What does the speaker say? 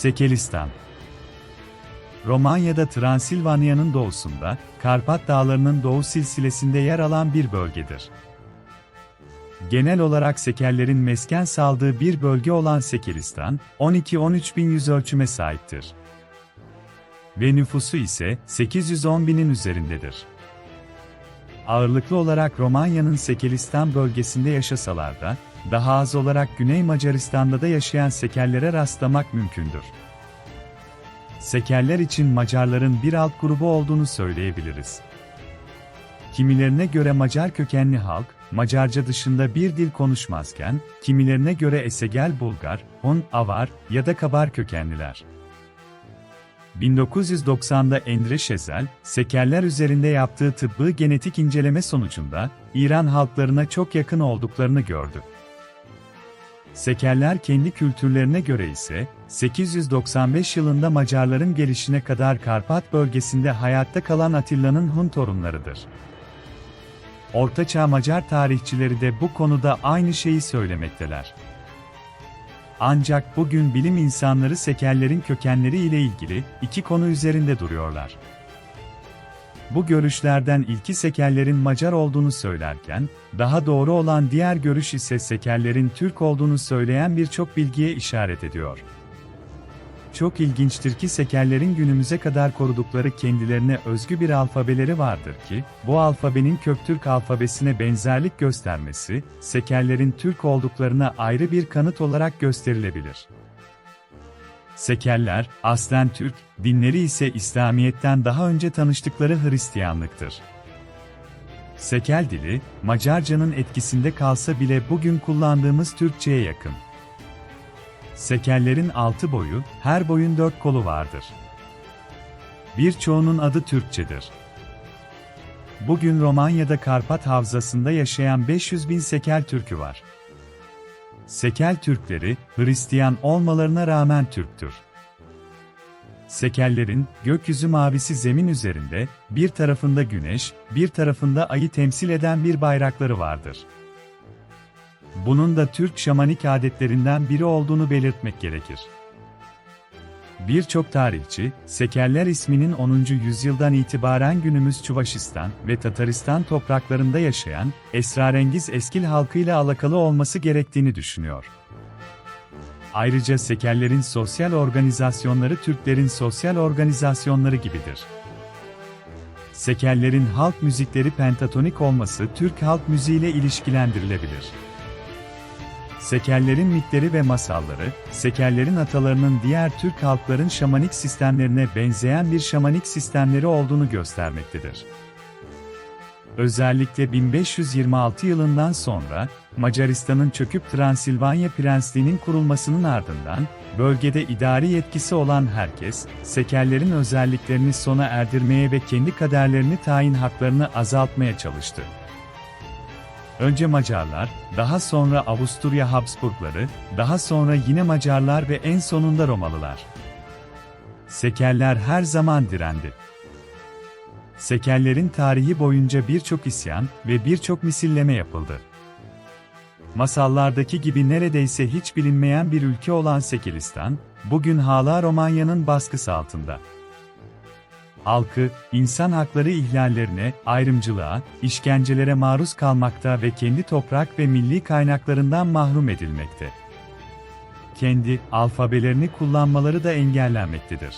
Sekelistan Romanya'da Transilvanya'nın doğusunda, Karpat Dağları'nın doğu silsilesinde yer alan bir bölgedir. Genel olarak Sekerlerin mesken saldığı bir bölge olan Sekelistan, 12-13 bin yüz ölçüme sahiptir. Ve nüfusu ise 810 binin üzerindedir. Ağırlıklı olarak Romanya'nın Sekelistan bölgesinde yaşasalar da, daha az olarak Güney Macaristan'da da yaşayan Sekerlere rastlamak mümkündür. Sekerler için Macarların bir alt grubu olduğunu söyleyebiliriz. Kimilerine göre Macar kökenli halk, Macarca dışında bir dil konuşmazken, kimilerine göre Esegel Bulgar, Hun, Avar ya da Kabar kökenliler. 1990'da Endre Şezel, Sekerler üzerinde yaptığı tıbbi genetik inceleme sonucunda, İran halklarına çok yakın olduklarını gördü. Sekerler kendi kültürlerine göre ise, 895 yılında Macarların gelişine kadar Karpat bölgesinde hayatta kalan Atilla'nın Hun torunlarıdır. Ortaçağ Macar tarihçileri de bu konuda aynı şeyi söylemekteler. Ancak bugün bilim insanları Sekerlerin kökenleri ile ilgili iki konu üzerinde duruyorlar. Bu görüşlerden ilki Sekerlerin Macar olduğunu söylerken, daha doğru olan diğer görüş ise Sekerlerin Türk olduğunu söyleyen birçok bilgiye işaret ediyor. Çok ilginçtir ki Sekerlerin günümüze kadar korudukları kendilerine özgü bir alfabeleri vardır ki, bu alfabenin Köktürk alfabesine benzerlik göstermesi, Sekerlerin Türk olduklarına ayrı bir kanıt olarak gösterilebilir. Sekerler, aslen Türk, dinleri ise İslamiyet'ten daha önce tanıştıkları Hristiyanlıktır. Sekel dili, Macarcanın etkisinde kalsa bile bugün kullandığımız Türkçe'ye yakın. Sekerlerin altı boyu, her boyun dört kolu vardır. Birçoğunun adı Türkçedir. Bugün Romanya'da Karpat Havzası'nda yaşayan 500 bin Sekel Türkü var. Sekel Türkleri, Hristiyan olmalarına rağmen Türktür. Sekellerin, gökyüzü mavisi zemin üzerinde, bir tarafında güneş, bir tarafında ayı temsil eden bir bayrakları vardır. Bunun da Türk şamanik adetlerinden biri olduğunu belirtmek gerekir. Birçok tarihçi, Sekerler isminin 10. yüzyıldan itibaren günümüz Çuvaşistan ve Tataristan topraklarında yaşayan, esrarengiz Eskil halkıyla alakalı olması gerektiğini düşünüyor. Ayrıca Sekerlerin sosyal organizasyonları Türklerin sosyal organizasyonları gibidir. Sekerlerin halk müzikleri pentatonik olması Türk halk müziğiyle ilişkilendirilebilir. Sekerlerin mitleri ve masalları, Sekerlerin atalarının diğer Türk halkların şamanik sistemlerine benzeyen bir şamanik sistemleri olduğunu göstermektedir. Özellikle 1526 yılından sonra, Macaristan'ın çöküp Transilvanya Prensliği'nin kurulmasının ardından, bölgede idari yetkisi olan herkes, Sekerlerin özelliklerini sona erdirmeye ve kendi kaderlerini tayin haklarını azaltmaya çalıştı. Önce Macarlar, daha sonra Avusturya Habsburgları, daha sonra yine Macarlar ve en sonunda Romalılar. Sekerler her zaman direndi. Sekerlerin tarihi boyunca birçok isyan ve birçok misilleme yapıldı. Masallardaki gibi neredeyse hiç bilinmeyen bir ülke olan Sekilistan, bugün hala Romanya'nın baskısı altında halkı, insan hakları ihlallerine, ayrımcılığa, işkencelere maruz kalmakta ve kendi toprak ve milli kaynaklarından mahrum edilmekte. Kendi alfabelerini kullanmaları da engellenmektedir.